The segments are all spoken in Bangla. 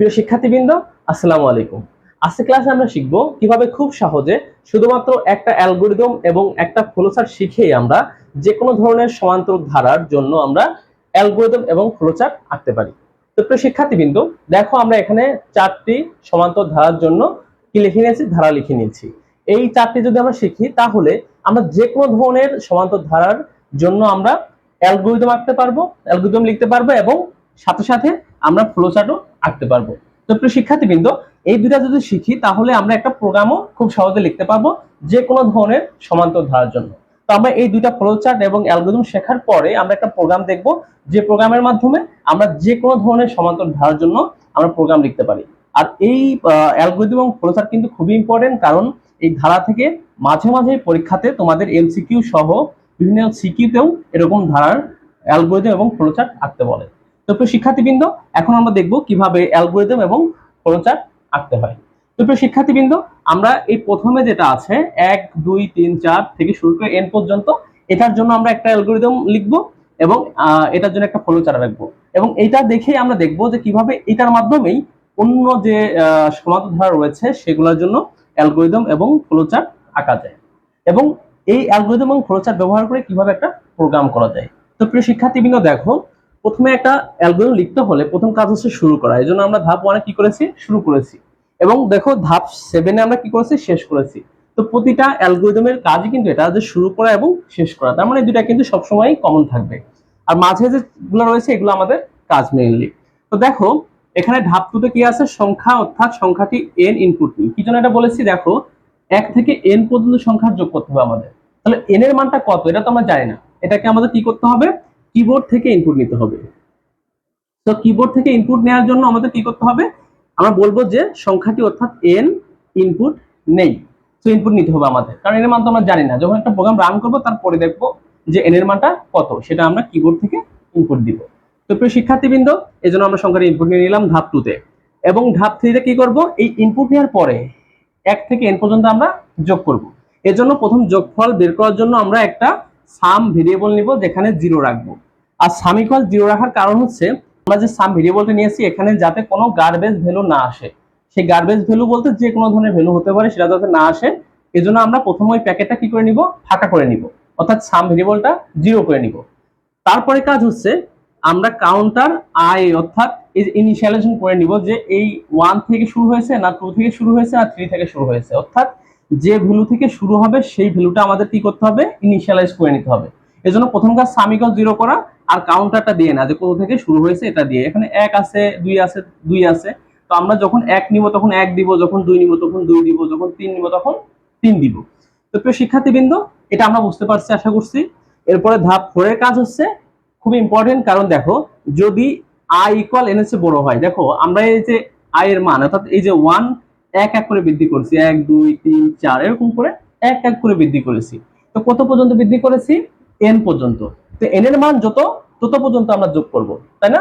প্রিয় শিক্ষার্থীবৃন্দ, আসসালামু আলাইকুম। আজকে ক্লাসে আমরা শিখব কীভাবে খুব সহজে শুধুমাত্র একটা অ্যালগোরিদম এবং একটা ফ্লোচার্ট শিখেই আমরা যে কোনো ধরনের সমান্তর ধারার জন্য আমরা অ্যালগোরিদম এবং ফ্লোচার্ট আঁকতে পারি। তো প্রিয় শিক্ষার্থীবৃন্দ, দেখো আমরা এখানে চারটি সমান্তর ধারার জন্য কি লিখে নিয়েছি? ধারা লিখে নিয়েছি। এই চারটি যদি আমরা শিখি, তাহলে আমরা যে কোনো ধরনের সমান্তর ধারার জন্য আমরা অ্যালগোরিদম আঁকতে পারব অ্যালগোরিদম লিখতে পারব এবং সাথে সাথে আমরা ফ্লোচার্টও আঁকতে পারব। তো প্রিয় শিক্ষার্থীবৃন্দ, এই দুটা যদি শিখি, তাহলে আমরা একটা প্রোগ্রামও খুব সহজে লিখতে পারব যে কোনো ধরনের সমান্তর ধারার জন্য। তো আমরা এই দুইটা ফ্লোচার্ট এবং অ্যালগোরিদম শেখার পরে আমরা একটা প্রোগ্রাম দেখব, যে প্রোগ্রামের মাধ্যমে আমরা যে কোনো ধরনের সমান্তর ধারার জন্য আমরা প্রোগ্রাম লিখতে পারি। আর এই অ্যালগোরিদম এবং ফ্লোচার্ট কিন্তু খুবই ইম্পর্টেন্ট কারণ এই ধারা থেকে মাঝে মাঝে পরীক্ষাতে তোমাদের এমসিকিউ সহ বিভিন্ন সিকিউতেও এরকম ধারার অ্যালগোরিদম এবং ফ্লোচার্ট আঁকতে বলে। তো প্রিয় শিক্ষার্থীবৃন্দ, এখন আমরা দেখব কীভাবে অ্যালগোরিদম এবং ফ্লোচার্ট আঁকতে হয়। তো প্রিয় শিক্ষার্থীবৃন্দ, আমরা এই প্রথমে যেটা আছে, এক, দুই, তিন, চার থেকে শুরু করে এন পর্যন্ত, এটার জন্য আমরা একটা অ্যালগোরিদম লিখব এবং এটার জন্য একটা ফ্লোচার্ট রাখব। এবং এটা দেখেই আমরা দেখব যে কীভাবে এটার মাধ্যমেই অন্য যে সমান্তর ধারা রয়েছে, সেগুলোর জন্য অ্যালগোরিদম এবং ফ্লোচার্ট আঁকা যায়। এবং এই অ্যালগোরিদম এবং ফ্লোচার্ট ব্যবহার করে কীভাবে একটা প্রোগ্রাম করা যায়। তো প্রিয় শিক্ষার্থীবৃন্দ, দেখো প্রথমে একটা অ্যালগোরিদম লিখতে হলে প্রথম কাজ হচ্ছে শুরু করা। এই জন্য আমরা ধাপ ওয়ানে কি করেছি? শুরু করেছি। এবং দেখো, ধাপ সেভেনে আমরা কি করেছি? শেষ করেছি। তো প্রতিটা অ্যালগোরিদমের কাজই কিন্তু এটা, যে শুরু করা এবং শেষ করা। তার মানে দুটা কিন্তু সবসময় কমন থাকবে। আর মাঝে যেগুলো রয়েছে, এগুলো আমাদের কাজ মেইনলি তো দেখো, এখানে ধাপ টুতে কি আছে? সংখ্যা, অর্থাৎ সংখ্যাটি এন ইনপুট নিই কি জন্য এটা বলেছি? দেখো, এক থেকে এন পর্যন্ত সংখ্যা যোগ করতে হবে আমাদের। তাহলে এন এর মানটা কত? এটা তো আমরা জানি না। এটাকে আমাদের কি করতে হবে? কিবোর্ড থেকে ইনপুট নিতে হবে। তো কিবোর্ড থেকে ইনপুট নেওয়ার জন্য আমাদের কি করতে হবে? আমরা বলব যে সংখ্যাটি অর্থাৎ এন ইনপুট নেই। তো ইনপুট নিতে হবে আমাদের। কারণ এর মান তো আমরা জানি না। যখন একটা প্রোগ্রাম রান করব, তারপরে দেখব যে এন এর মানটা কত। সেটা আমরা কিবোর্ড থেকে ইনপুট দিব। তো, প্রিয় শিক্ষার্থীবৃন্দ এই জন্য আমরা সংখ্যাটি ইনপুট নিয়ে নিলাম ধাপ টুতে এবং ধাপ থ্রিতে কি করব? এই ইনপুট নেওয়ার পরে এক থেকে এন পর্যন্ত আমরা যোগ করব। এর জন্য প্রথম যোগফল বের করার জন্য আমরা একটা সাম ভেরিয়েবল নিব, যেখানে জিরো রাখব। আর সাম ইকুয়াল জিরো রাখার কারণ হচ্ছে, আমরা যে সাম ভেরিয়েবলটা নিয়েছি, এখানে যাতে কোনো গার্বেজ ভ্যালু না আসে। সেই গার্বেজ ভ্যালু বলতে যে কোনো ধরনের ভ্যালু হতে পারে, সেটা যাতে না আসে। এজন্য আমরা প্রথমে ওই প্যাকেটটা কি করে নিব? ফাঁকা করে নিব। অর্থাৎ সাম ভেরিয়েবলটা জিরো করে নিব। তারপরে কাজ হচ্ছে, আমরা কাউন্টার আই অর্থাৎ এই ইনিশিয়ালাইজেশন করে নিব যে এই ওয়ান থেকে শুরু হয়েছে, না টু থেকে শুরু হয়েছে না থ্রি থেকে শুরু হয়েছে। অর্থাৎ যে ভ্যালু থেকে শুরু হবে, সেই ভ্যালুটা আমাদের কি করতে হবে? ইনিশিয়ালাইজ করে নিতে হবে। এজন্য প্রথম কাজ সামিকল জিরো করা আর কাউন্টারটা দিয়ে না, যে কোথা থেকে শুরু হয়েছে এটা দিয়ে। এখানে এক আছে, দুই আছে দুই আছে। তো আমরা যখন এক নিব, তখন এক দিব, যখন দুই নিব, তখন দুই দিব, যখন তিন নিব, তখন তিন দিব। তো প্রিয় শিক্ষার্থীবৃন্দ, এটা আমরা বুঝতে পারছি, আশা করছি। এরপরে ধাপ ফোরের কাজ হচ্ছে খুব ইম্পর্টেন্ট কারণ দেখো, যদি আই ইকুয়াল এন বড় হয়, দেখো, আমরা এই যে আই এর মান, অর্থাৎ এই যে ওয়ান এক এক করে বৃদ্ধি করেছি। এক, দুই, তিন, চার, এরকম করে এক এক করে বৃদ্ধি করেছি। তো কত পর্যন্ত বৃদ্ধি করেছি? এন পর্যন্ত। তো এন এর মান যত, তত পর্যন্ত আমরা যোগ করব, তাই না?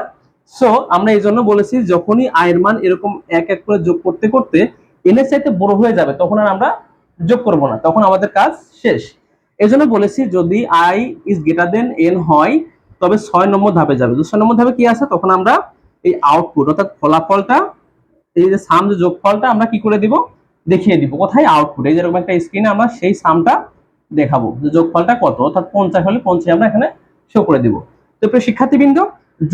সো আমরা এই জন্য বলেছি যখনই আয়ের মান এরকম এক এক করে যোগ করতে করতে এন এর চাইতে বড় হয়ে যাবে, তখন আর আমরা যোগ করব না। তখন আমাদের কাজ শেষ। এজন্য বলেছি যদি I is greater than n হয়, তবে ছয় নম্বর ধাপে যাবে। ছয় নম্বর ধাপে কি আছে? তখন আমরা এই আউটপুট অর্থাৎ ফলাফলটা এই যে সাম যে যোগফলটা আমরা কি করে দিব? দেখিয়ে দিব। কোথায়? আউটপুট এই যেরকম একটা স্ক্রিনে আমরা সেই সামটা দেখাবো। যে যোগফলটা কত? অর্থাৎ পঞ্চাশ হলে পঞ্চাশ আমরা এখানে শো করে দিব। তো প্রিয় শিক্ষার্থীবৃন্দ,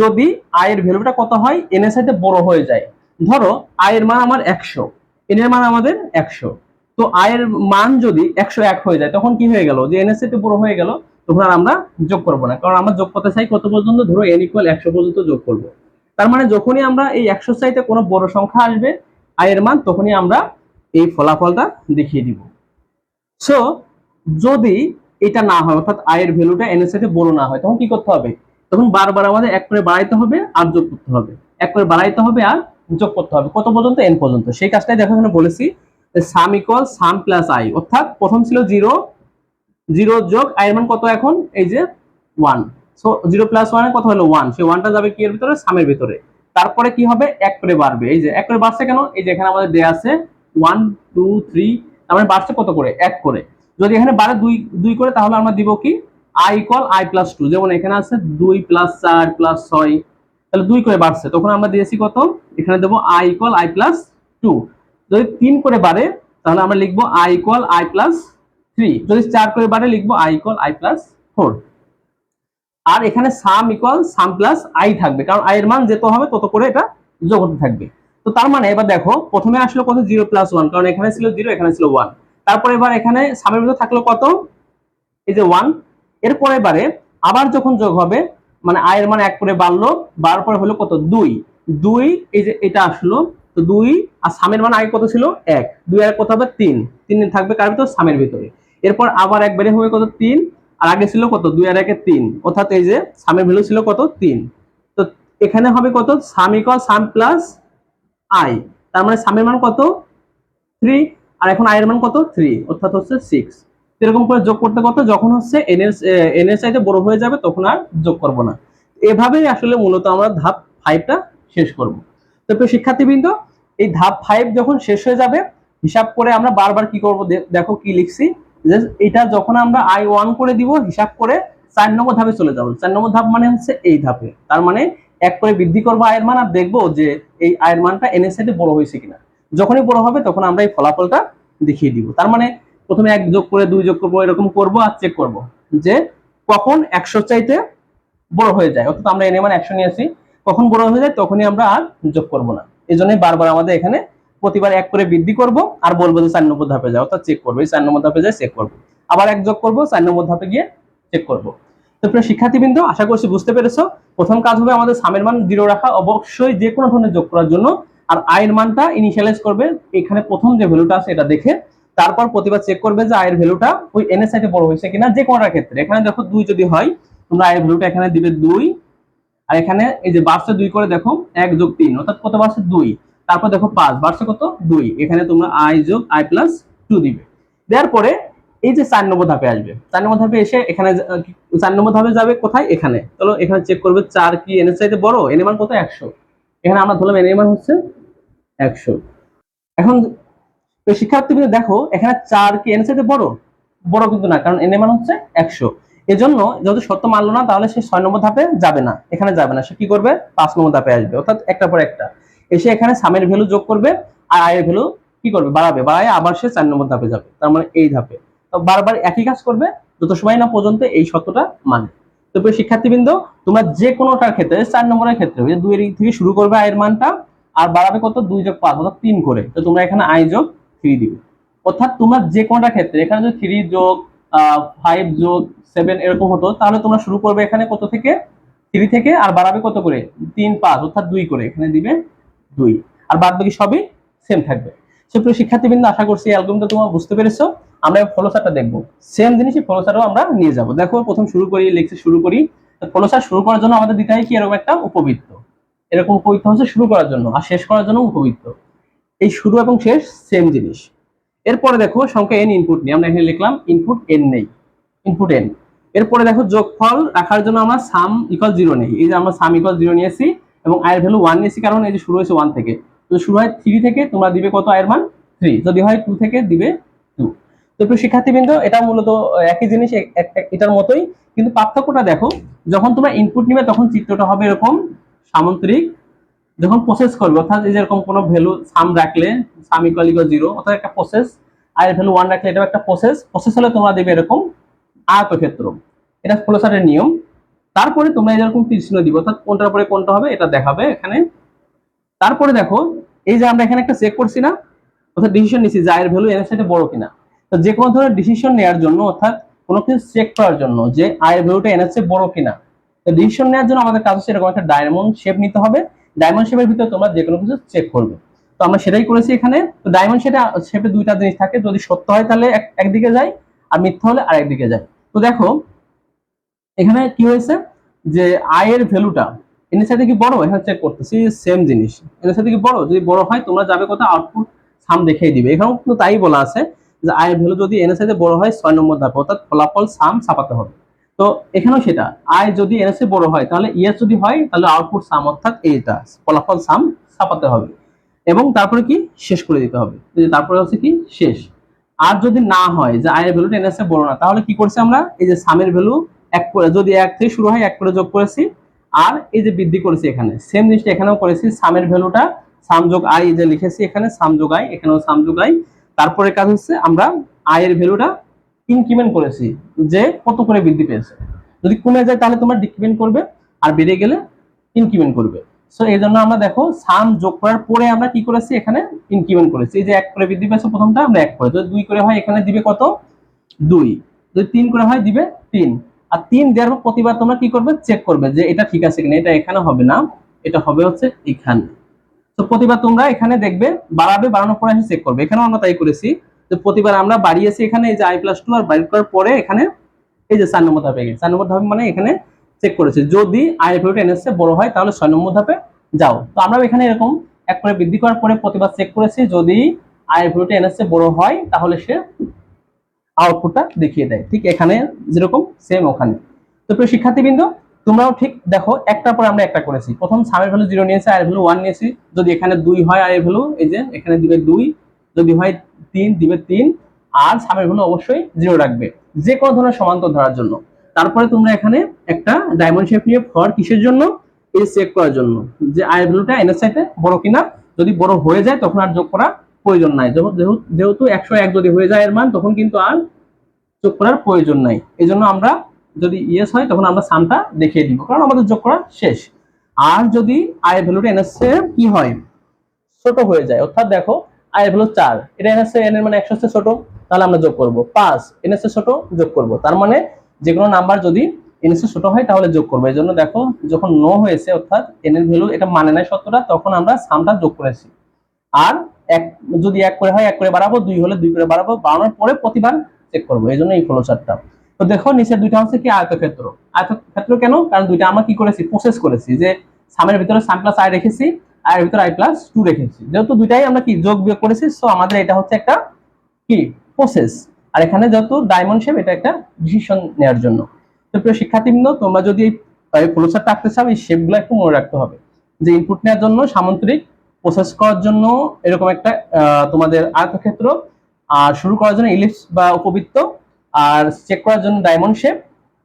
যদি আয়ের ভ্যালুটা কত হয়? এন এর সাথে বড় হয়ে যায়। ধরো আয়ের মান আমার একশো। এন এর মান আমাদের একশো। তো আয়ের মান যদি একশো এক হয়ে যায়, তখন কি হয়ে গেল? যে এন এর সাথে বড় হয়ে গেল, তখন আর আমরা যোগ করব না। কারণ আমরা যোগ করতে চাই কত পর্যন্ত? ধরো এন ইকুয়াল একশো পর্যন্ত যোগ করব। তার মানে যখনই আমরা এই একশো চাইতে কোনো বড় সংখ্যা আসবে, আয়ের মান, তখনই আমরা এই ফলাফলটা দেখিয়ে দিব। সো যদি এটা না হয়, অর্থাৎ আয়ের ভ্যালুটা এন এর সাথে বড় না হয়, তখন কি করতে হবে? তখন বারবার আমাদের এক করে বাড়াইতে হবে, আর যোগ করতে হবে। এক করে বাড়াইতে হবে, আর যোগ করতে হবে। কত পর্যন্ত? এন পর্যন্ত। সেই কাজটাই দেখো এখানে বলেছি sum equal sum plus I অর্থাৎ প্রথম ছিল জিরো জিরো যোগ আয়ের মান কত এখন? এই যে ওয়ান জিরো প্লাস ওয়ানে কত হলো ওয়ান সেই ওয়ানটা যাবে কি এর ভিতরে? সামের ভিতরে। তারপরে কি হবে? এক করে বাড়বে। এই যে, এক করে বাড়ছে কেন? এই যে এখানে আমাদের দেয়া আছে ওয়ান টু থ্রি তার মানে বাড়ছে কত করে? এক করে। যদি এখানে বাড়ে দুই দুই করে, তাহলে আমরা দিব কি? I equal I plus two যেমন এখানে আছে দুই প্লাস চার প্লাস ছয়। তাহলে দুই করে বাড়ছে। তখন আমরা দিয়েছি কত? এখানে দেবো I equal I plus two যদি তিন করে বাড়ে, তাহলে আমরা লিখব I equal I plus three যদি চার করে বাড়ে, লিখব I equal I plus four আর এখানে sum equal sum plus I থাকবে। কারণ আই এর মান যত হবে, তত করে এটা যোগ হতে থাকবে। তো তার মানে এবার দেখো, প্রথমে আসলো কত? জিরো প্লাস ওয়ান কারণ এখানে ছিল জিরো এখানে ছিল ওয়ান তারপর এবার এখানে সামের ভিতরে থাকল কত? এই যে ওয়ান এরপরে এবারে আবার যখন যোগ হবে মানে আয়ের মান এক করে বাড়লো, বাড়ার পরে হলো কত? দুই। দুই, এই যে এটা আসলো, তো দুই আর সামের মান আগে কত ছিল? এক। দুই আর কত হবে? তিন। তিন থাকবে কার ভিতর? সামের ভিতরে। এরপর আবার একবারে হবে কত? তিন। আর আগে ছিল কত? দুই আর একে তিন। অর্থাৎ এই যে সামের ভ্যালু ছিল কত? তিন। তো এখানে হবে কত? Sum equal sum plus I তার মানে সামের মান কত? থ্রি আর এখন আয়ের মান কত? থ্রি অর্থাৎ হচ্ছে সিক্স এরকম করে যোগ করতে করতে যখন হচ্ছে এন এর এন চাইতে বড় হয়ে যাবে, তখন আর যোগ করব না। এভাবেই আসলে মূলত আমরা ধাপ ফাইভটা শেষ করব। তো প্রিয় শিক্ষার্থীবৃন্দ, এই ধাপ ফাইভ যখন শেষ হয়ে যাবে, হিসাব করে আমরা বারবার কি করব? দেখো কি লিখছি। এটা যখন আমরা আই ওয়ান করে দিব, হিসাব করে চার নম্বর ধাপে চলে যাব। চার নম্বর ধাপ মানে হচ্ছে এই ধাপে। তার মানে এক করে বৃদ্ধি করব আয়ের মান আর দেখব যে এই আয়ের মানটা এন এর বড় হয়েছে কিনা। যখনই বড় হবে, তখন আমরা এই ফলাফলটা দেখিয়ে দিব। তার মানে প্রথমে এক যোগ করে দুই যোগ করব, এরকম করব আর চেক করব যে কখন একশো চাইতে বড় হয়ে যায়। অর্থাৎ আমরা এনে মান একশো নিয়ে আসি কখন বড় হয়ে যায়, তখনই আমরা আর যোগ করব না। এই জন্যই বারবার আমাদের এখানে প্রতিবার এক করে বৃদ্ধি করব আর বলব যে চার নম্বর ধাপে যাও, অর্থাৎ চেক করব। এই চার নম্বর ধাপে যায় চেক করব। আবার এক যোগ করব, চার নম্বর ধাপে গিয়ে চেক করব। তো প্রিয় শিক্ষার্থীবৃন্দ, আশা করছি বুঝতে পেরেছ। প্রথম কাজ হবে আমাদের সামের মান জিরো রাখা। অবশ্যই যে কোনো ধরনের যোগ করার জন্য আর আয়ের মানটা ইনিশিয়ালাইজ করবে। এখানে প্রথম যে ভ্যালুটা আছে এটা দেখে তারপর প্রতিবার চেক করবে যে আয়ের ভ্যালুটা ওই এন সাইডে বড় হয়েছে কিনা যে কোনোটার ক্ষেত্রে। এখানে দেখো দুই যদি হয়, তোমরা আয়ের ভ্যালুটা এখানে দিবে দুই। আর এখানে এই যে বার্সে দুই করে দেখো, এক যোগ তিন, অর্থাৎ কত বার্সে দুই? তারপর দেখো পাঁচ বার্সে কত? দুই। এখানে তোমরা আই যোগ আই প্লাস টু দিবে। দেওয়ার পরে এই যে চার নম্বর ধাপে আসবে। চার নম্বর ধাপে এসে এখানে চার নম্বর ধাপে যাবে কোথায়? এখানে। চলো এখানে চেক করবে চার কি? এন চাইতে বড়? এন মান কত? একশো। এখানে আমরা ধরলাম এন মান হচ্ছে একশো। এখন তো শিক্ষার্থীবৃন্দ, দেখো, এখানে চার কি এন চাইতে বড়? বড় কিন্তু না, কারণ এন মান হচ্ছে একশো। এজন্য যেহেতু সত্য মানলো না, তাহলে সে ছয় নম্বর ধাপে যাবে না। এখানে যাবে না। সে কি করবে? পাঁচ নম্বর ধাপে আসবে। অর্থাৎ একটা পর একটা। এসে এখানে সামের ভ্যালু যোগ করবে আর আয়ের ভ্যালু কি করবে? বাড়াবে। বাড়ায় আবার সে চার নম্বর ধাপে যাবে। তার মানে এই ধাপে। তো বারবার একই কাজ করবে যত সময় না পর্যন্ত এই সত্যটা মানে। তো শিক্ষার্থীবৃন্দ, তোমরা যে কোনোটার ক্ষেত্রে, চার নম্বরের ক্ষেত্রে দুই থেকে শুরু করবে আয়ের মানটা, আর বাড়াবে কত? দুই যোগ পাঁচ, অর্থাৎ তিন করে। তো তোমরা এখানে আই যোগ থ্রি দিবে। অর্থাৎ তোমরা যে কোনোটার ক্ষেত্রে, এখানে যদি থ্রি যোগ ফাইভ যোগ সেভেন এরকম হতো, তাহলে তোমরা শুরু করবে এখানে কত থেকে? থ্রি থেকে, আর বাড়াবে কত করে? তিন, পাঁচ, অর্থাৎ দুই করে। এখানে দিবে দুই। আর বাদ বাকি সবই সেম থাকবে। সুপ্রিয় শিক্ষার্থীবৃন্দ, আশা করছি এই অ্যালবামটা তোমরা বুঝতে পেরেছ। আমরা ফলোসারটা দেখব। সেম জিনিসই ফলোসারও আমরা নিয়ে যাব। দেখো, প্রথম শুরু করি লেকচার শুরু করি। ফলোসার শুরু করার জন্য আমাদের দিতে হয় কি? এরকম একটা উপবৃত্ত। এরকম উপবৃত্ত হচ্ছে শুরু করার জন্য আর শেষ করার জন্য উপবৃত্ত। এই শুরু এবং শেষ সেম জিনিস। এরপরে দেখো, সংখ্যা এন ইনপুট নেই। আমরা এখানে লিখলাম ইনপুট এন নেই। ইনপুট এন এরপরে দেখো যোগফল রাখার জন্য আমরা সাম ইকুয়াল জিরো নেই। এই যে আমরা সাম ইকুয়াল জিরো নিয়েছি এবং আয়ের ভ্যালু ওয়ান নিয়েছি কারণ এই যে শুরু হয়েছে ওয়ান থেকে। তো শুরু হয় থ্রি থেকে, তোমরা দিবে কত আয়ের মান? থ্রি যদি হয় টু থেকে, দিবে টু তো প্রিয় শিক্ষার্থীবৃন্দ, এটা মূলত একই জিনিস এটার মতোই। কিন্তু পার্থক্যটা দেখো, যখন তোমরা ইনপুট নিবে, তখন চিত্রটা হবে এরকম সামন্তরিক। যখন প্রসেস করবে, অর্থাৎ এই যেরকম কোনো ভ্যালু সাম রাখলে সাম ইকুয়াল ইকুয়াল জিরো অর্থাৎ একটা প্রসেস আয়ের ভ্যালু ওয়ান রাখলে এটাও একটা প্রসেস প্রসেস হলে তোমরা দেবে এরকম আয়তক্ষেত্র। এটা ফ্লোচার্টের নিয়ম। তারপরে তোমরা এরকম তীর চিহ্ন দিবে, অর্থাৎ কোনটার পরে কোনটা হবে এটা দেখাবে এখানে। তারপরে দেখো, এই যে আমরা এখানে একটা চেক করছি না, অর্থাৎ ডিসিশন নিচ্ছি যে আয়ের ভ্যালু এর সাথে বড় কিনা। তো যে কোনো ধরনের ডিসিশন নেওয়ার জন্য, অর্থাৎ কোনো কিছু চেক করার জন্য যে আয়ের ভ্যালুটা এর চেয়ে বড় কিনা। তো ডিসিশন নেওয়ার জন্য আমাদের কাজ হচ্ছে এরকম একটা ডায়মন্ড শেপ নিতে হবে। ডায়মন্ড শেপের ভিতরে তোমরা যে কোনো কিছু চেক করবে। তো আমরা সেটাই করেছি এখানে। তো ডায়মন্ড শেপে শেপে দুইটা জিনিস থাকে, যদি সত্য হয় তাহলে এক- একদিকে যায়, আর মিথ্যা হলে আরেকদিকে যায়। তো দেখো এখানে কি হয়েছে? যে আয়ের ভ্যালুটা এর সাথে কি বড়? এখানে চেক করতেছি সেম জিনিস। এর সাথে কি বড়? যদি বড় হয়, তোমরা যাবে কোথাও আউটপুট সাম দেখিয়ে দিবে। এখানেও কিন্তু তাই বলা আছে যে আয়ের ভ্যালু যদি এর সাথে বড় হয়, ছয় নম্বর ধাপে, অর্থাৎ ফলাফল সাম ছাপাতে হবে। তো এখানেও সেটা। আয় যদি এর বড় হয়, তাহলে ইয়েস যদি হয়, তাহলে আউটপুট সাম অর্থাৎ এইটা, ফলাফল সাম ছাপাতে হবে। এবং তারপরে কি? শেষ করে দিতে হবে। তারপরে হচ্ছে কি? শেষ। আর যদি না হয়, যে আয়ের ভ্যালুটা এন এর বড় না, তাহলে কি করছি আমরা? এই যে সামের ভ্যালু এক করে, যদি এক থেকে শুরু হয়, এক করে যোগ করেছি। আর এই যে বৃদ্ধি করেছি এখানে সেম জিনিসটা এখানেও করেছি সামের ভ্যালুটা সাম যোগ আই যে লিখেছি এখানে সাম যোগ আই এখানেও সাম যোগ আই তারপরে কাজ হচ্ছে আমরা আই এর ভ্যালুটা ইনক্রিমেন্ট করেছি, যে কত করে বৃদ্ধি পেয়েছে। যদি কমে যায়, তাহলে তোমার ডিক্রিমেন্ট করবে, আর বেড়ে গেলে ইনক্রিমেন্ট করবে। সো এই জন্য আমরা দেখো সাম যোগ করার পরে আমরা কি করেছি, এখানে ইনক্রিমেন্ট করেছি। এই যে এক করে বৃদ্ধি পেয়েছে প্রথমটা, আমরা এক করে। যদি দুই করে হয়, এখানে দিবে কত? দুই। যদি তিন করে হয়, দিবে তিন। আর তিন দেওয়ার পর প্রতিবার তোমরা কি করবে? চেক করবে যে এটা ঠিক আছে কিনা, এটা এখানে হবে না, এটা হবে হচ্ছে এখানে। তো প্রতিবার তোমরা এখানে দেখবে, বাড়াবে, বাড়ানোর পরে চেক করবে। এখানেও আমরা তাই করেছি। যে প্রতিবার আমরা বাড়িয়েছি এখানে এই যে আই প্লাস টু আর বাইর করার পরে এখানে এই যে চার নম্বর ধাপে গেছে। চার নম্বর ধাপে মানে এখানে চেক করেছে। যদি আই ভ্যালুটা এনএসএ বড় হয়, তাহলে ছয় নম্বর ধাপে যাও। তো আমরা এখানে এরকম এক করে বৃদ্ধি করার পরে প্রতিবার চেক করেছি। যদি আই ভ্যালুটা এনএসএ বড় হয়, তাহলে সে আউটপুটটা দেখিয়ে দেয়। ঠিক এখানে যেরকম সেম ওখানে। তো প্রিয় শিক্ষার্থীবৃন্দ, তোমরাও ঠিক দেখো, একটার পরে আমরা একটা করেছি। প্রথম সামের ভ্যালু জিরো নিয়েছি আয়ের ভ্যালু ওয়ান নিয়েছি। যদি এখানে দুই হয় আয়ের ভ্যালু এই যে এখানে দিবে দুই। যদি হয় তিন, দিবে তিন। আর সামের ভ্যালু অবশ্যই জিরো রাখবে। যে কোনো ধরনের সমান্তর ধরার জন্য। তারপরে তোমরা এখানে একটা ডায়মন্ড শেপ নিয়ে ফর কিসের জন্য? এই চেক করার জন্য। যে আয়ের ভ্যালুটা এনএস সাইটে বড় কিনা। যদি বড় হয়ে যায়, তখন আর যোগ করা প্রয়োজন নাই। যেহেতু একশো এক যদি হয়ে যায় এর মান, তখন কিন্তু আর যোগ করার প্রয়োজন নাই। এই জন্য আমরা যদি ইয়েস হয়, তখন আমরা সামটা দেখিয়ে দিব। কারণ আমাদের যোগ করা শেষ। আর যদি আয়ের ভ্যালুটা এনএস কি হয়? ছোট হয়ে যায়। অর্থাৎ দেখো আয়ের ভ্যালু চার। এটা এনএস এন এর মানে একশো ছোট। তাহলে আমরা যোগ করব। পাঁচ। এনএস ছোট, যোগ করব। তার মানে যে কোনো নাম্বার যদি এনএস ছোট হয়, তাহলে যোগ করব। এই জন্য দেখো, যখন নো হয়েছে, অর্থাৎ এন এর ভ্যালু এটা মানে নাই সত্যটা, তখন আমরা সামটা যোগ করেছি। আর এক, যদি এক করে হয়, এক করে বাড়াবো, দুই হলে দুই করে বাড়াবো, বাড়ানোর পরে প্রতিবার চেক করব, এই জন্য এই ফলো চারটা তো দেখো, নিচের দুইটা হচ্ছে কি আয়তক্ষেত্র। আয়তক্ষেত্র কেন? কারণ দুইটা আমরা কি করেছি? প্রসেস করেছি যে সামের ভিতরে সাম প্লাস আই রেখেছি আয়ের ভিতরে আই প্লাস টু রেখেছি। যেহেতু দুইটাই আমরা কি যোগ বিয়োগ করেছি সো আমাদের এটা হচ্ছে একটা কি? প্রসেস আর এখানে যেহেতু ডায়মন্ড শেপ এটা একটা ডিসিশন নেওয়ার জন্য। তো প্রিয় শিক্ষার্থীবৃন্দ, তোমরা যদি এই ফ্লোচার্টটা আঁকতে চাও, এই শেপগুলো একটু মনে রাখতে হবে। যে ইনপুট নেওয়ার জন্য সামন্ত্রিক প্রসেস করার জন্য এরকম একটা তোমাদের আয়তক্ষেত্র, আর শুরু করার জন্য ইলিপস বা উপবৃত্ত, আর চেক করার জন্য ডায়মন্ড শেপ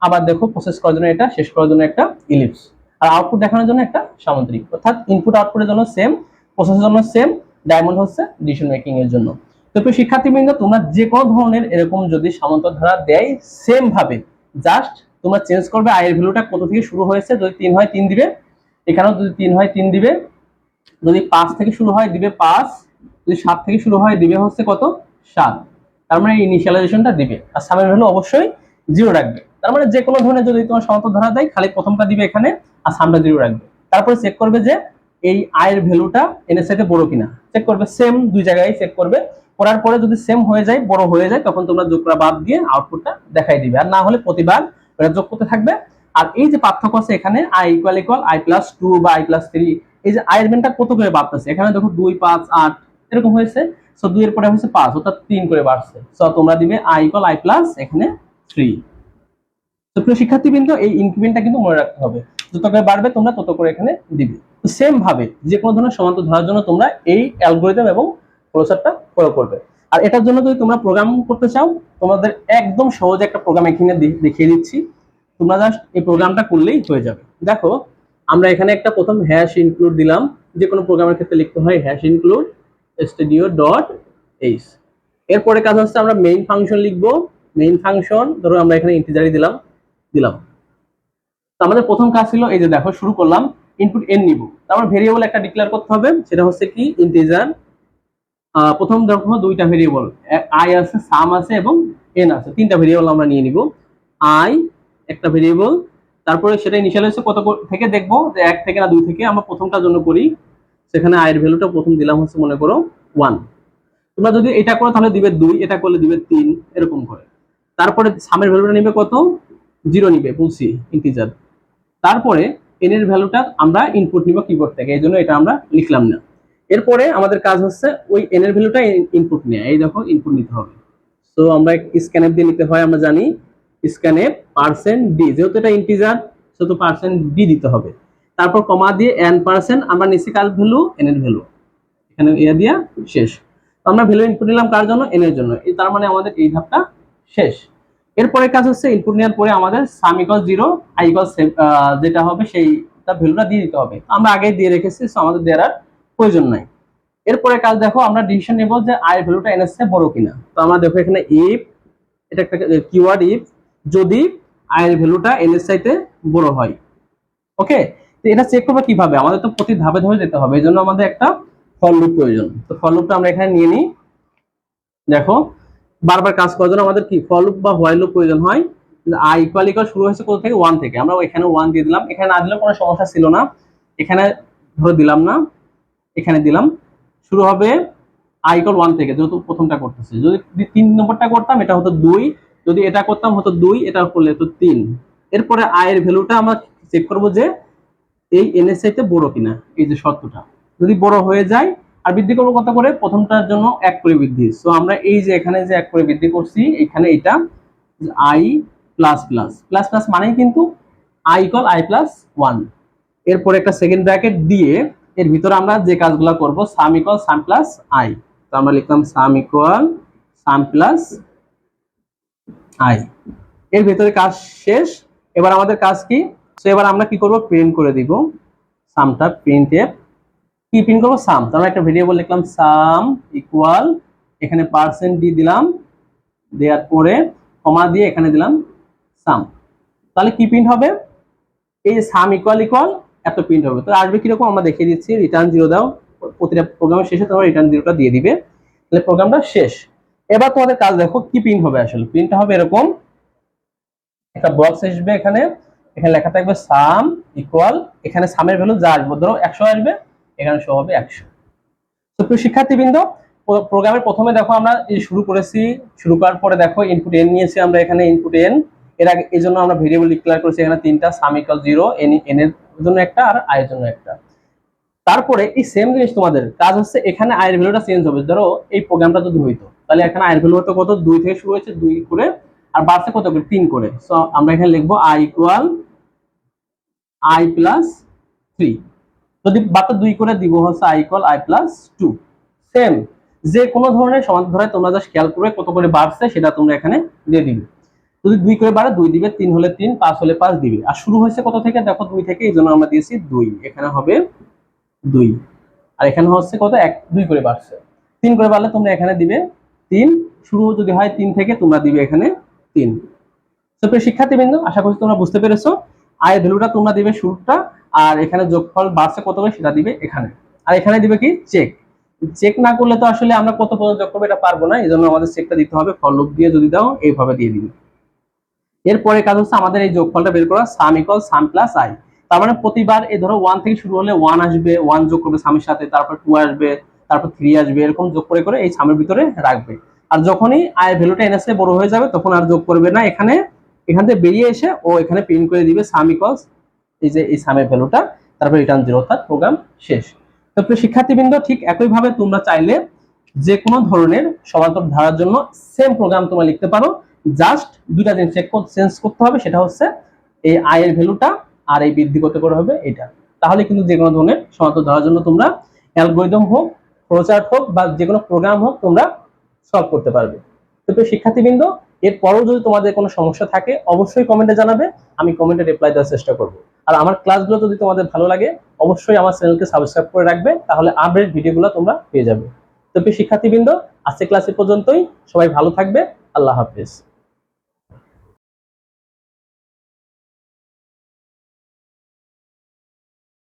আবার দেখো প্রসেস করার জন্য এটা, শেষ করার জন্য একটা ইলিপস আর আউটপুট দেখানোর জন্য একটা সামুদ্রিক অর্থাৎ ইনপুট আউটপুটের জন্য সেম প্রসেসের জন্য সেম ডায়মন্ড হচ্ছে ডিসিশন মেকিং এর জন্য। তো প্রিয় শিক্ষার্থীবৃন্দ, তোমরা যে কোনো ধরনের এরকম যদি সমান্তর ধারা দেয় সেম ভাবে জাস্ট তোমরা চেঞ্জ করবে, আয়ের ভ্যালুটা কত থেকে শুরু হয়েছে, যদি তিন হয় তিন দিবে, এখানেও যদি তিন হয় তিন দিবে যদি পাঁচ থেকে শুরু হয়, দিবে পাঁচ। যদি সাত থেকে শুরু হয়, দিবে হচ্ছে কত? সাত। তার মানে ইনিশিয়ালাইজেশনটা দিবে। আর সামের ভ্যালু অবশ্যই জিরো রাখবে। তার মানে যে কোনো ধরনের যদি তোমার সমান্তর ধারা দেয়, খালি প্রথমটা দিবে এখানে আর সামটা জিরো রাখবে। তারপরে চেক করবে যে এই আয়ের ভ্যালুটা এনের সাথে বড় কিনা। চেক করবে সেম দুই জায়গায় চেক করবে। করার পরে যদি সেম হয়ে যায়, বড় হয়ে যায়, তখন তোমরা যোগ করা বাদ দিয়ে আউটপুটটা দেখাই দিবে। আর না হলে প্রতিবার যোগ করতে থাকবে। আর এই যে পার্থক্য আছে এখানে I equal equal I plus two বা আই প্লাস থ্রি এই যে আয়ের মানটা কত করে বাড়তেছে? এখানে দেখো দুই, পাঁচ, আট, এরকম হয়েছে। সো দুই এর পরে হয়েছে পাঁচ অর্থাৎ তিন করে বাড়ছে। সো তোমরা দিবে আই ইকুয়াল আই প্লাস এখানে থ্রি তো প্রিয় শিক্ষার্থীবৃন্দ, এই ইনক্রিমেন্টটা কিন্তু মনে রাখতে হবে। যত করে বাড়বে তোমরা তত করে এখানে দিবে। তো সেম ভাবে যে কোনো ধরনের সমান্তর ধরার জন্য তোমরা এই অ্যালগোরিদম এবং প্রসেসরটা প্রয়োগ করবে। আর এটার জন্য যদি তোমরা প্রোগ্রাম করতে চাও, তোমাদের একদম সহজে একটা প্রোগ্রাম এখানে দেখিয়ে দিচ্ছি। তোমরা জাস্ট এই প্রোগ্রামটা করলেই হয়ে যাবে। দেখো আমরা এখানে একটা প্রথম হ্যাশ ইনক্লুড দিলাম, যে কোনো প্রোগ্রামের ক্ষেত্রে লিখতে হয় hash include studio dot h এরপরে কাজ হচ্ছে আমরা মেইন ফাংশন লিখব মেইন ফাংশন ধরো আমরা এখানে ইন্টিজারই দিলাম দিলাম। আমাদের প্রথম কাজ ছিল, এই যে দেখো, শুরু করলাম ইনপুট এন নিব। তারপর ভেরিয়েবল একটা ডিক্লেয়ার করতে হবে, সেটা হচ্ছে কি ইন্টিজার প্রথম দেখো, দুইটা ভেরিয়েবল আই আছে সাম আছে এবং এন আছে, তিনটা ভেরিয়েবল আমরা নিয়ে নিব। আই একটা ভেরিয়েবল তারপরে সেটা ইনিশিয়াল হচ্ছে কত থেকে দেখব যে এক থেকে না দুই থেকে আমরা প্রথমটার জন্য করি। সেখানে আয়ের ভ্যালুটা প্রথম দিলাম হচ্ছে মনে করো ওয়ান তোমরা যদি এটা করো তাহলে দিবে দুই, এটা করলে দিবে তিন, এরকম করে। তারপরে সামের ভ্যালুটা নিবে কত? জিরো নিবে বলছি ইন্টিজার তারপরে এন এর ভ্যালুটা আমরা ইনপুট নিব কিবোর্ড থেকে এই জন্য এটা আমরা লিখলাম না। এরপরে আমাদের কাজ হচ্ছে ওই এন এর ভ্যালুটা ইনপুট নেওয়া এই দেখো ইনপুট নিতে হবে। তো আমরা স্ক্যানএফ দিয়ে নিতে হয়, আমরা জানি স্ক্যানএফ পার্সেন্ট ডি যেহেতু এটা ইন্টিজার সেহেতু পার্সেন্ট ডি দিতে হবে। তারপর কমা দিয়ে এন পার্সেন্ট আমরা নিচে কার ভ্যালু এন এর ভ্যালু এখানে ইয়ে দিয়া শেষ। তো আমরা ভ্যালু ইনপুট নিলাম কার জন্য? এন এর জন্য। তার মানে আমাদের এই ধাপটা শেষ। এরপরে কাজ হচ্ছে ইনপুট নেওয়ার পরে আমাদের সাম ইকল জিরো আই যেটা হবে সেই তার ভ্যালুটা দিয়ে দিতে হবে। আমরা আগেই দিয়ে রেখেছি সো আমাদের দেওয়ার আর প্রয়োজন নাই। এরপরে কাজ দেখো, আমরা ডিসিশন নেব যে আই ভ্যালুটা এন এর বড় কিনা। তো আমরা দেখো এখানে ইফ এটা একটা কিওয়ার্ড ইফ যদি আই এর ভ্যালুটা এন এর চাইতে বড় হয়। ওকে তো এটা চেক করব কীভাবে? আমাদের তো প্রতি ধাপে ধাপে যেতে হবে এই জন্য আমাদের একটা ফল লুপ প্রয়োজন। তো ফল লুপটা আমরা এখানে নিয়ে নিই। দেখো, বারবার কাজ করার জন্য আমাদের কি? ফল লুপ বা হোয়াইল লুপ প্রয়োজন হয়। আই ইকুয়াল ইকুয়াল শুরু হয়েছে কোথা থেকে? ওয়ান থেকে। আমরা এখানে ওয়ান দিয়ে দিলাম। এখানে না দিলেও কোনো সমস্যা ছিল না। এখানে ধরে দিলাম না। এখানে দিলাম। শুরু হবে আই ইকুয়াল ওয়ান থেকে, যেহেতু প্রথমটা করতেছে। যদি তিন নম্বরটা করতাম, এটা হতো দুই। যদি এটা করতাম হতো দুই, এটা করলে তো তিন। এরপরে আয়ের ভ্যালুটা আমরা চেক করব যে এই এনএসআই তে বড় কিনা, এই যে শর্তটা যদি বড় হয়ে যায়, আর বৃদ্ধি করব কত করে? প্রথমটার জন্য এক করে বৃদ্ধি। সো আমরা এই যে এখানে যে এক করে বৃদ্ধি করছি, এখানে এটা I plus plus plus plus মানেই কিন্তু I equal I plus one এরপরে একটা সেকেন্ড ব্র্যাকেট দিয়ে এর ভিতরে আমরা যে কাজগুলো করব sum equal sum plus I তো আমরা লিখলাম sum equal sum plus I. এর ভিতরে কাজ শেষ। এবার আমাদের কাজ কি? তো এবার আমরা কি করব? প্রিন্ট করে দিব। সামটা প্রিন্ট এফ কি প্রিন্ট করব? সাম তো আমরা একটা ভেরিয়েবল লিখলাম সাম ইকুয়াল এখানে পার্সেন্ট ডি দিলাম, দেওয়ার পরে কমা দিয়ে এখানে দিলাম সাম তাহলে কি প্রিন্ট হবে? এই সাম ইকুয়াল ইকুয়াল এত প্রিন্ট হবে। তো আসবে কীরকম? আমরা দেখিয়ে দিচ্ছি। রিটার্ন জিরো দাও। প্রতিটা প্রোগ্রামের শেষে তোমরা রিটার্ন জিরোটা দিয়ে দিবে। তাহলে প্রোগ্রামটা শেষ। এবার তোমাদের কাজ দেখো কি প্রিন্ট হবে আসলে। প্রিন্টটা হবে এরকম। একটা বক্স আসবে এখানে। এখানে লেখা থাকবে সাম ইকুয়াল এখানে সামের ভ্যালু যা আসবে, ধরো একশো আসবে, এখানে শো হবে একশো। তো প্রিয় শিক্ষার্থীবৃন্দ প্রোগ্রামের প্রথমে দেখো আমরা শুরু করেছি। শুরু করার পরে দেখো ইনপুট এন নিয়েছি আমরা এখানে ইনপুট এন এর আগে এই জন্য আমরা ভেরিয়েবল ডিক্লেয়ার করেছি এখানে তিনটা sum equal zero n n এর জন্য একটা আর আই এর জন্য একটা। তারপরে এই সেম জিনিস তোমাদের, কাজ হচ্ছে এখানে আয়ের ভ্যালুটা চেঞ্জ হবে। ধরো এই প্রোগ্রামটা যদি হইতো, তাহলে এখানে আয়ের ভ্যালু হতো কত? দুই থেকে শুরু হয়েছে দুই করে, আর বাড়ছে কত করে? তিন করে। সো আমরা এখানে লিখব I equal I plus three যদি বাতা দুই করে, দিব হচ্ছে I equal I plus two same যে কোনো ধরনের সমাধান ধরে তোমরা জাস্ট খেয়াল করবে কত করে বাড়ছে, সেটা তোমরা এখানে দিয়ে দিবে। যদি দুই করে বাড়ে, দুই দিবে, তিন হলে তিন, পাঁচ হলে পাঁচ দিবে। আর শুরু হয়েছে কত থেকে? দেখো, দুই থেকে, এই জন্য আমরা দিয়েছি দুই। এখানে হবে দুই। আর এখানে হচ্ছে কত? এক, দুই করে বাড়ছে। তিন করে বাড়লে তোমরা এখানে দিবে তিন। শুরু যদি হয় তিন থেকে, তোমরা দিবে এখানে তিন। তো প্রিয় শিক্ষার্থীবৃন্দ, আশা করছি তোমরা বুঝতে পেরেছ। আয়ের ভ্যালুটা তোমরা দিবে শুরুটা, আর এখানে যোগফল বাড়ছে কত করে সেটা দিবে এখানে। আর এখানে দিবে কি? চেক। চেক না করলে তো আসলে আমরা কত পর্যন্ত যোগ করব এটা পারব না এই জন্য আমাদের চেকটা দিতে হবে। ফল লুপ দিয়ে যদি দাও, এইভাবে দিয়ে দিবে। এরপরে কাজ হচ্ছে আমাদের এই যোগফলটা বের করা sum equal sum plus I তার মানে প্রতিবার এই ধরো ওয়ান থেকে শুরু হলে ওয়ান আসবে ওয়ান যোগ করবে সামের সাথে, তারপর টু আসবে, তারপর থ্রি আসবে, এরকম যোগ করে করে এই সামের ভিতরে রাখবে। আর যখনই আয়ের ভ্যালুটা এনএসএ বড় হয়ে যাবে, তখন আর যোগ করবে না। এখানে, এখান থেকে বেরিয়ে এসে ও এখানে প্রিন্ট করে দিবে সাম ইকুয়ালস এই যে এই সামের ভ্যালুটা তারপর রিটার্ন জিরো অর্থাৎ প্রোগ্রাম শেষ। তো শিক্ষার্থীবৃন্দ, ঠিক একইভাবে তোমরা চাইলে যে কোনো ধরনের সমান্তর ধারার জন্য সেম প্রোগ্রাম তোমরা লিখতে পারো। জাস্ট দুইটা জিনিস চেক চেঞ্জ করতে হবে, সেটা হচ্ছে এই আয়ের ভ্যালুটা আর এই বৃদ্ধি করতে করে হবে? এটা। তাহলে কিন্তু যে কোনো ধরনের সমান্তর ধারার জন্য তোমরা অ্যালগোরিদম হোক প্রচার্ট হোক বা যে কোনো প্রোগ্রাম হোক তোমরা সলভ করতে পারবে। তো শিক্ষার্থীবৃন্দ, এরপরও যদি তোমাদের কোনো সমস্যা থাকে, অবশ্যই কমেন্টে জানাবে, আমি কমেন্টে রিপ্লাই দেওয়ার চেষ্টা করব। আর আমার ক্লাসগুলো যদি তোমাদের ভালো লাগে, অবশ্যই আমার চ্যানেলকে সাবস্ক্রাইব করে রাখবে, তাহলে আপডেট ভিডিওগুলো তোমরা পেয়ে যাবে। তো শিক্ষার্থীবৃন্দ আজকে ক্লাসে পর্যন্তই। সবাই ভালো থাকবে। আল্লাহ হাফিজ।